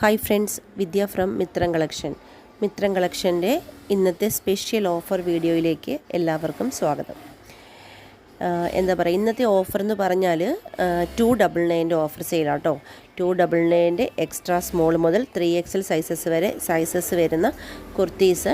Hi friends Vidya from Mithram collection Mithram കളക്ഷന്റെ ഇന്നത്തെ special offer വീഡിയോയിലേക്ക് എല്ലാവർക്കും സ്വാഗതം. എന്താ പറയുക ഇന്നത്തെ ഓഫർ എന്ന് പറഞ്ഞാൽ ടു ഡബിൾ നയന്റെ ഓഫർ സെയിലാട്ടോ ടു ഡബിൾ നയന്റെ എക്സ്ട്രാ സ്മോൾ മുതൽ ത്രീ എക്സൽ സൈസസ് വരെ സൈസസ് വരുന്ന കുർത്തീസ്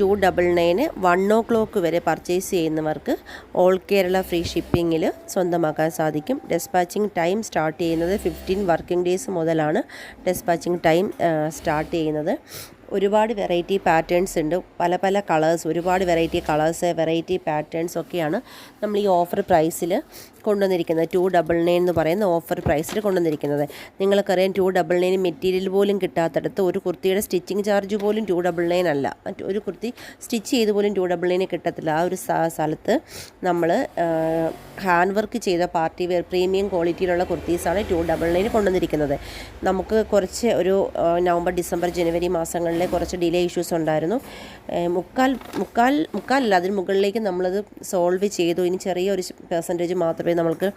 ടു ഡബിൾ നയന് വൺ ഓ ക്ലോക്ക് വരെ പർച്ചേസ് ചെയ്യുന്നവർക്ക് ഓൾ കേരള ഫ്രീ ഷിപ്പിങ്ങിൽ സ്വന്തമാക്കാൻ സാധിക്കും. ഡെസ്പാച്ചിങ് ടൈം സ്റ്റാർട്ട് ചെയ്യുന്നത് ഫിഫ്റ്റീൻ വർക്കിംഗ് ഡേയ്സ് മുതലാണ് ഡെസ്പാച്ചിങ് ടൈം സ്റ്റാർട്ട് ചെയ്യുന്നത്. ഒരുപാട് വെറൈറ്റി പാറ്റേൺസ് ഉണ്ട്. പല പല കളേഴ്സ് ഒരുപാട് വെറൈറ്റി കളേഴ്സ് വെറൈറ്റി പാറ്റേൺസ് ഒക്കെയാണ് നമ്മൾ ഈ ഓഫർ പ്രൈസിൽ കൊണ്ടുവന്നിരിക്കുന്നത്. ടു ഡബിൾ നയൻ എന്ന് പറയുന്ന ഓഫർ പ്രൈസിൽ കൊണ്ടുവന്നിരിക്കുന്നത്. നിങ്ങൾക്കറിയാം ടു ഡബിൾ നയൻ മെറ്റീരിയൽ പോലും കിട്ടാത്തടത്ത് ഒരു കുർത്തിയുടെ സ്റ്റിച്ചിങ് ചാർജ് പോലും ടു ഡബിൾ നയൻ അല്ല. ഒരു കുർത്തി സ്റ്റിച്ച് ചെയ്ത് പോലും ടു ഡബിൾ നയന് കിട്ടത്തില്ല. ആ ഒരു സ്ഥ- സ്ഥലത്ത് നമ്മൾ ഹാൻഡ് വർക്ക് ചെയ്ത പാർട്ടി വെയർ പ്രീമിയം ക്വാളിറ്റിയിലുള്ള കുർത്തീസാണ് ടു ഡബിൾ നയൻ കൊണ്ടുവന്നിരിക്കുന്നത്. നമുക്ക് കുറച്ച് ഒരു നവംബർ ഡിസംബർ ജനുവരി മാസങ്ങളിലെ കുറച്ച് ഡിലേ ഇഷ്യൂസ് ഉണ്ടായിരുന്നു. മുക്കാൽ മുക്കാൽ മുക്കാലല്ല അതിന് മുകളിലേക്ക് നമ്മളത് സോൾവ് ചെയ്തു. ഇനി ചെറിയൊരു പെർസെന്റേജ് മാത്രമേ നമ്മൾക്ക്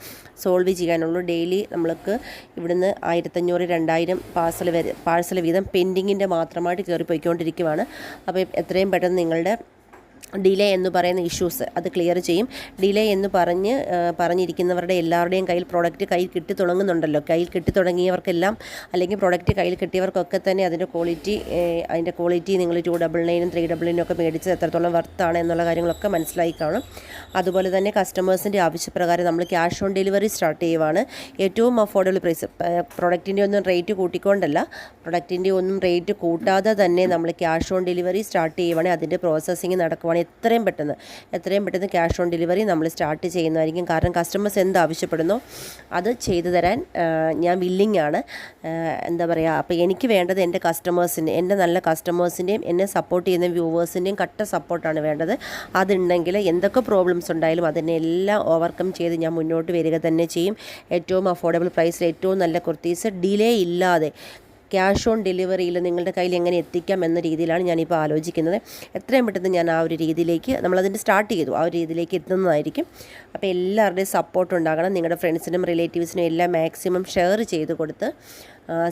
സോൾവ് ചെയ്യാനുള്ളൂ. ഡെയിലി നമ്മൾക്ക് ഇവിടുന്ന് ആയിരത്തഞ്ഞൂറ് രണ്ടായിരം പാഴ്സൽ വരെ പാഴ്സൽ വീതം പെൻഡിങ്ങിന്റെ മാത്രമായിട്ട് കയറി പോയിക്കൊണ്ടിരിക്കുവാണ് അപ്പോൾ എത്രയും പെട്ടെന്ന് നിങ്ങളുടെ ഡിലേ എന്ന് പറയുന്ന ഇഷ്യൂസ് അത് ക്ലിയർ ചെയ്യും. ഡിലേ എന്ന് പറഞ്ഞ് പറഞ്ഞിരിക്കുന്നവരുടെ എല്ലാവരുടെയും കയ്യിൽ പ്രോഡക്റ്റ് കയ്യിൽ കിട്ടി തുടങ്ങുന്നുണ്ടല്ലോ. കയ്യിൽ കിട്ടി തുടങ്ങിയവർക്കെല്ലാം അല്ലെങ്കിൽ പ്രോഡക്റ്റ് കയ്യിൽ കിട്ടിയവർക്കൊക്കെ തന്നെ അതിന്റെ ക്വാളിറ്റി അതിന്റെ ക്വാളിറ്റി നിങ്ങൾ ടു ഡബിൾ നയനും ത്രീ ഡബിൾ നയനും ഒക്കെ മേടിച്ചത് എത്രത്തോളം വർത്താണ് എന്നുള്ള കാര്യങ്ങളൊക്കെ മനസ്സിലായി കാണും. അതുപോലെ തന്നെ കസ്റ്റമേഴ്സിന്റെ ആവശ്യപ്രകാരം നമ്മൾ ക്യാഷ് ഓൺ ഡെലിവറി സ്റ്റാർട്ട് ചെയ്യുവാണ്. ഏറ്റവും അഫോർഡബിൾ പ്രൈസ് പ്രൊഡക്റ്റിന്റെ ഒന്നും റേറ്റ് കൂട്ടിക്കൊണ്ടല്ല. പ്രൊഡക്റ്റിന്റെ ഒന്നും റേറ്റ് കൂട്ടാതെ തന്നെ നമ്മൾ ക്യാഷ് ഓൺ ഡെലിവറി സ്റ്റാർട്ട് ചെയ്യുവാണെങ്കിൽ അതിന്റെ പ്രോസസ്സിങ് എത്രയും പെട്ടെന്ന്. എത്രയും പെട്ടെന്ന് ക്യാഷ് ഓൺ ഡെലിവറി നമ്മൾ സ്റ്റാർട്ട് ചെയ്യുന്നതായിരിക്കും. കാരണം കസ്റ്റമേഴ്സ് എന്ത് ആവശ്യപ്പെടുന്നോ അത് ചെയ്തു തരാൻ ഞാൻ വില്ലിംഗ് ആണ്. എന്താ പറയുക അപ്പോൾ എനിക്ക് വേണ്ടത് എന്റെ കസ്റ്റമേഴ്സിന്റെ എന്റെ നല്ല കസ്റ്റമേഴ്സിന്റെയും എന്നെ സപ്പോർട്ട് ചെയ്യുന്ന വ്യൂവേഴ്സിന്റെയും കട്ട സപ്പോർട്ടാണ് വേണ്ടത്. അതുണ്ടെങ്കിൽ എന്തൊക്കെ പ്രോബ്ലംസ് ഉണ്ടായാലും അതിനെ എല്ലാം ഓവർകം ചെയ്ത് ഞാൻ മുന്നോട്ട് വരിക തന്നെ ചെയ്യും. ഏറ്റവും അഫോർഡബിൾ പ്രൈസിൽ ഏറ്റവും നല്ല കുർത്തീസ് ഡിലേ ഇല്ലാതെ ക്യാഷ് ഓൺ ഡെലിവറിയിൽ നിങ്ങളുടെ കയ്യിൽ എങ്ങനെ എത്തിക്കാം എന്ന രീതിയിലാണ് ഞാനിപ്പോൾ ആലോചിക്കുന്നത്. എത്രയും പെട്ടെന്ന് ഞാൻ ആ ഒരു രീതിയിലേക്ക് നമ്മളതിന്റെ സ്റ്റാർട്ട് ചെയ്തു. ആ ഒരു രീതിയിലേക്ക് എത്തുന്നതായിരിക്കും. അപ്പോൾ എല്ലാവരുടെയും സപ്പോർട്ട് ഉണ്ടാകണം. നിങ്ങളുടെ ഫ്രണ്ട്സിനും റിലേറ്റീവ്സിനും എല്ലാം മാക്സിമം ഷെയർ ചെയ്ത് കൊടുത്ത്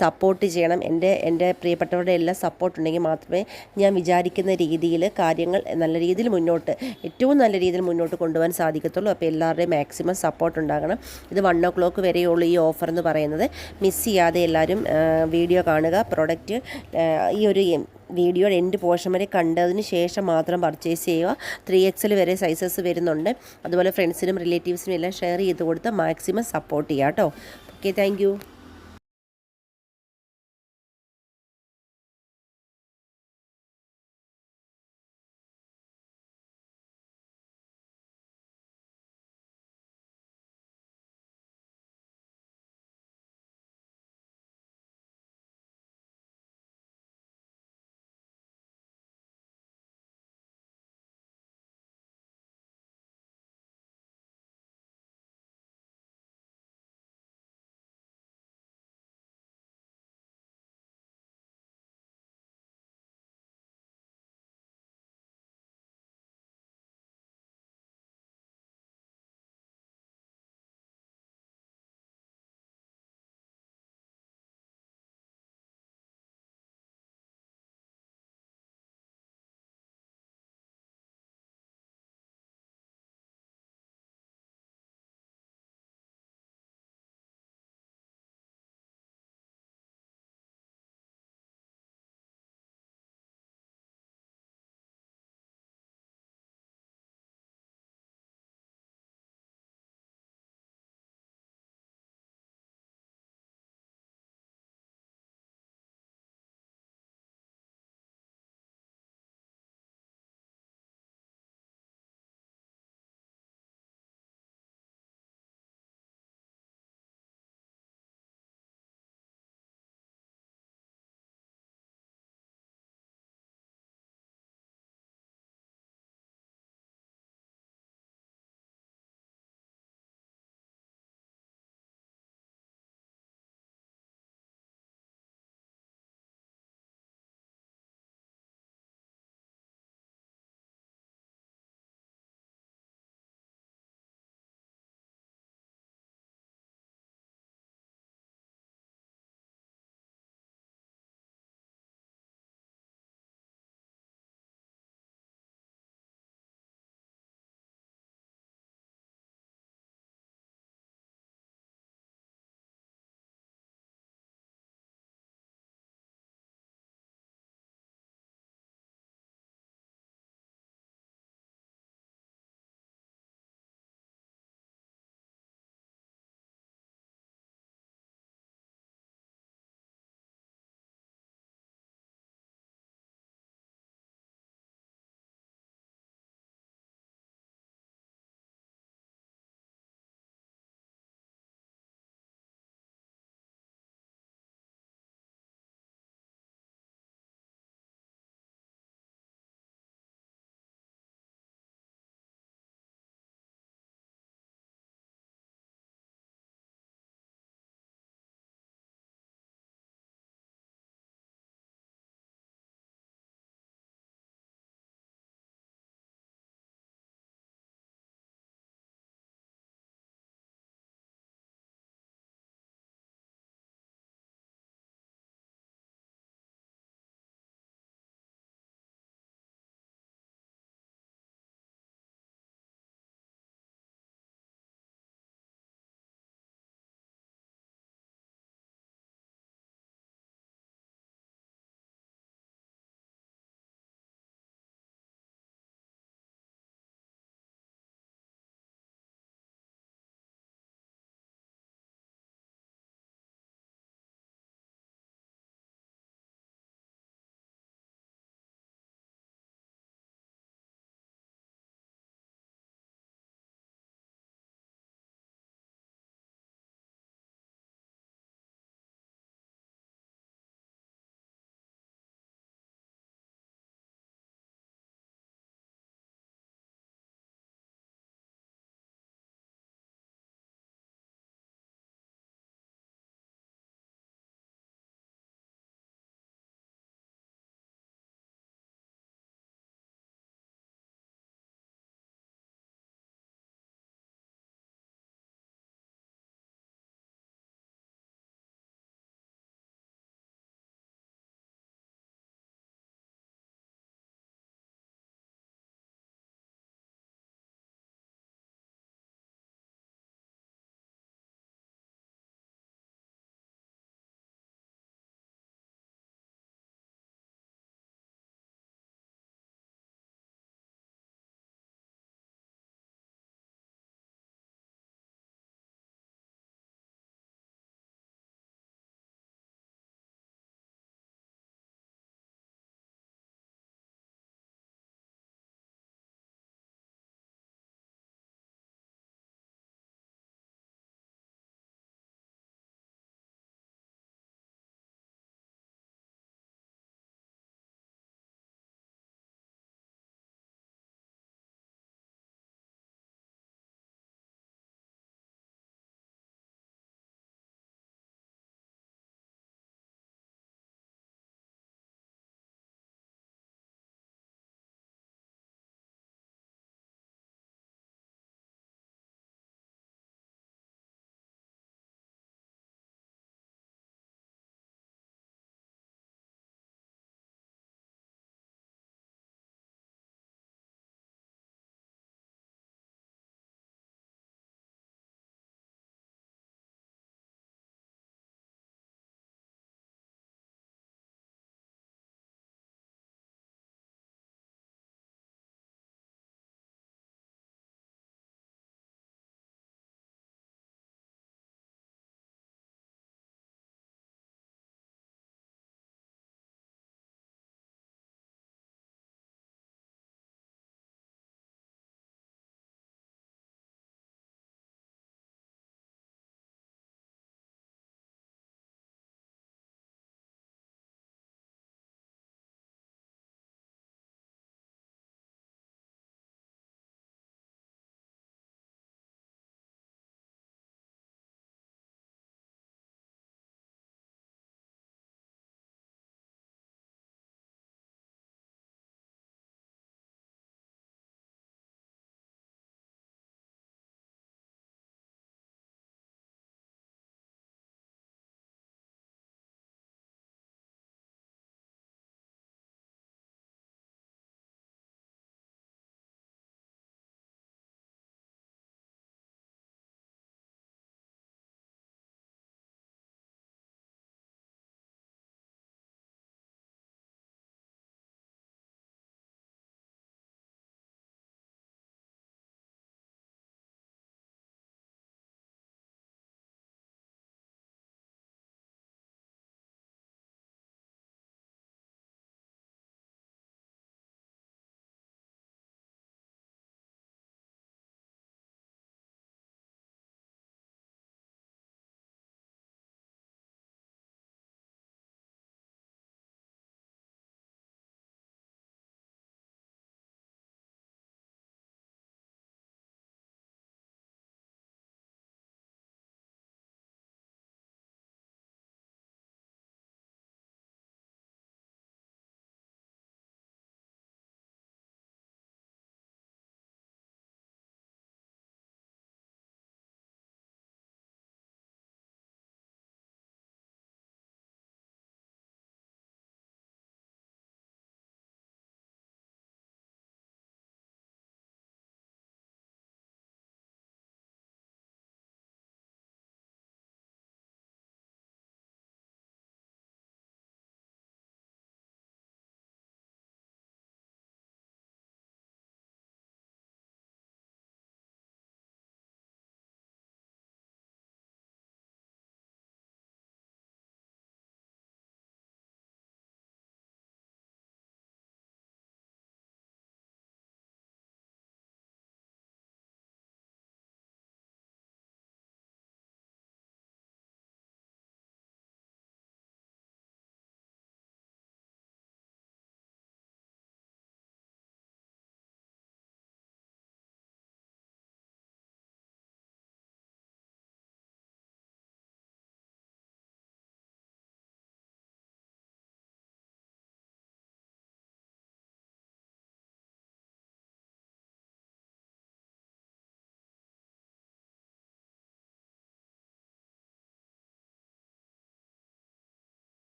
സപ്പോർട്ട് ചെയ്യണം. എന്റെ എന്റെ പ്രിയപ്പെട്ടവരുടെ എല്ലാം സപ്പോർട്ട് ഉണ്ടെങ്കിൽ മാത്രമേ ഞാൻ വിചാരിക്കുന്ന രീതിയിൽ കാര്യങ്ങൾ നല്ല രീതിയിൽ മുന്നോട്ട് ഏറ്റവും നല്ല രീതിയിൽ മുന്നോട്ട് കൊണ്ടുപോകാൻ സാധിക്കത്തുള്ളൂ. അപ്പോൾ എല്ലാവരുടെയും മാക്സിമം സപ്പോർട്ട് ഉണ്ടാകണം. ഇത് വൺ ഒ ക്ലോക്ക് വരെയുള്ളൂ ഈ ഓഫർ എന്ന് പറയുന്നത്. മിസ് ചെയ്യാതെ എല്ലാവരും വീഡിയോ കാണുക. പ്രോഡക്റ്റ് ഈ ഒരു വീഡിയോ എൻഡ് പോർഷൻ വരെ കണ്ടതിന് ശേഷം മാത്രം പർച്ചേസ് ചെയ്യുക. ത്രീ എക്സിൽ വരെ സൈസസ് വരുന്നുണ്ട്. അതുപോലെ ഫ്രണ്ട്സിനും റിലേറ്റീവ്സിനും എല്ലാം ഷെയർ ചെയ്ത് കൊടുത്ത് മാക്സിമം സപ്പോർട്ട് ചെയ്യുക കേട്ടോ. Okay thank